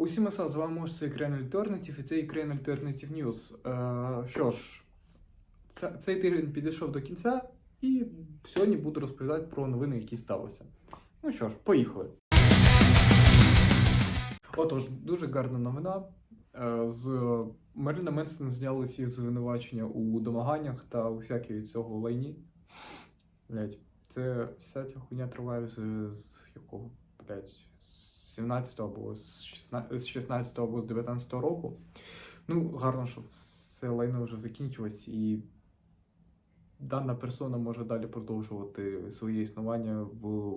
Усім оса, з вами це Ukraine Alternative і це Ukraine Alternative News. Е, що ж, це, цей тиждень підійшов до кінця, і сьогодні буду розповідати про новини, які сталися. Ну що ж, поїхали. Отож, дуже гарна новина. Е, з Маріна Менсон зняли всі звинувачення у домаганнях та у всякій цього лайні. Блять, це вся ця хуйня триває з, з якого, блять, 17 або з 16, з 16 або з 19 року. Ну, гарно, що все лайно вже закінчилось, і дана персона може далі продовжувати своє існування в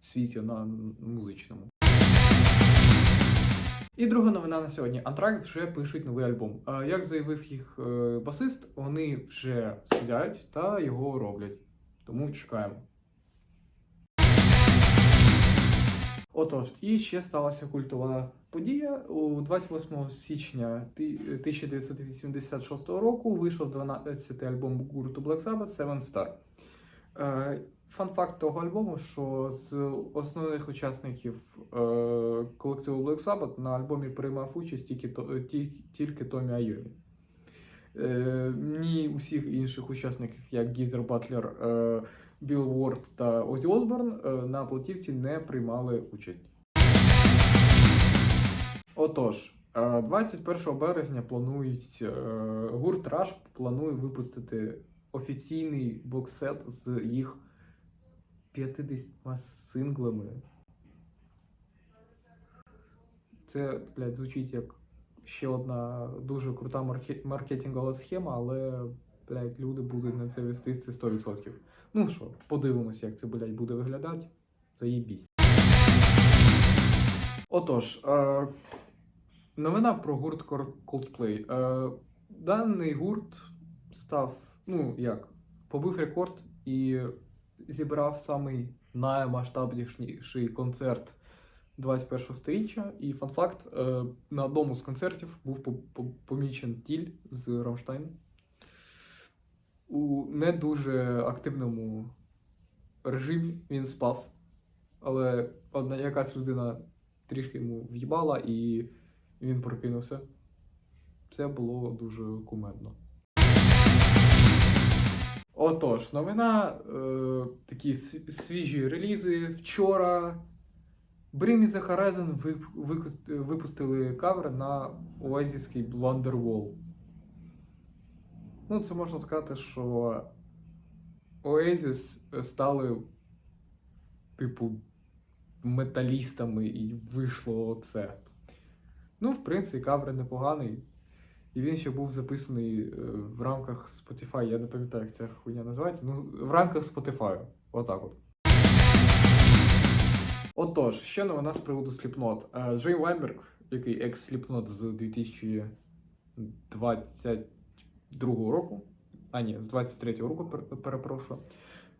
світі на музичному. І друга новина на сьогодні. Антракт вже пишуть новий альбом. Як заявив їх е, басист, вони вже сидять та його роблять. Тому чекаємо. Отож, і ще сталася культова подія. У 28 січня 1986 року вийшов 12-й альбом гурту Black Sabbath Seven Star. Е, Фан-факт того альбому, що з основних учасників е, колективу Black Sabbath на альбомі приймав участь тільки, тільки Томі Айомі. Е, ні усіх інших учасників, як Гізер Батлер, е, Білл Уорд та Озі Осборн, е, на платівці не приймали участь. Отож, е, 21 березня планують е, гурт Rush планує випустити офіційний боксет з їх 50 синглами. Це, блядь, звучить як ще одна дуже крута марке- маркетингова схема, але, блядь, люди будуть на це вестись це 100%. Ну що, подивимось, як це, блядь, буде виглядати. Заїбісь. Отож, е, новина про гурт Coldplay. Е, даний гурт став, ну як, побив рекорд і зібрав самий наймасштабніший концерт 21 століття. І фан-факт, е, на одному з концертів був по- по- помічен тіль з Рамштайн у не дуже активному режимі він спав, але одна якась людина трішки йому в'їбала і він прокинувся. Це було дуже кумедно. Отож, новина, е, такі свіжі релізи. Вчора The Horizon вип- випустили кавер на Oasis Wonderwall. Ну, це можна сказати, що Oasis стали, типу, металістами і вийшло це. Ну, в принципі, кавер непоганий. І він ще був записаний е, в рамках Spotify. Я не пам'ятаю, як ця хуйня називається. Ну, в рамках Spotify. Отак от. Отож, ще новина з приводу Slipknot. Е, Джей Вайнберг, який екс-Slipknot з 2022 року, а ні, з 23-го року, перепрошую,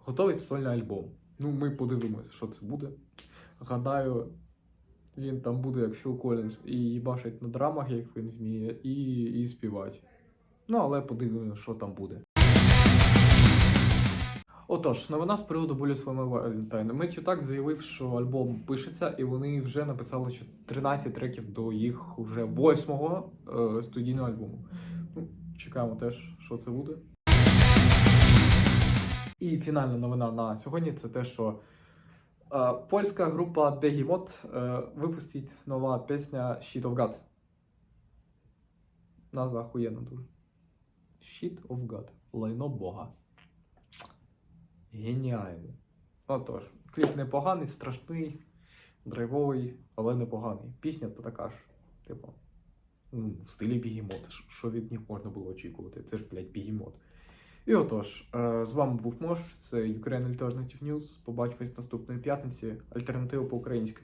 готовить сольний альбом. Ну, ми подивимось, що це буде. Гадаю, він там буде як Філ Коллінз і їбашить на драмах, як він вміє, і, і співати. Ну, але подивимось, що там буде. Отож, новина з приводу болю своєму Валентайну. Меттю так заявив, що альбом пишеться, і вони вже написали що 13 треків до їх уже восьмого е, студійного альбому. Чекаємо теж, що це буде. І фінальна новина на сьогодні це те, що е, польська група Behemoth е, випустить нова пісня Shit of God. Назва охуєнна дуже. Shit of God. Лайно Бога. Геніально. Отож, кліп непоганий, страшний, драйвовий, але непоганий. Пісня то така ж, типу, в стилі бігемот. Що від них можна було очікувати? Це ж, блядь, бігемот. І отож, е, з вами був Мош, це Ukraine Alternative News. Побачимось наступної п'ятниці. Альтернатива по-українськи.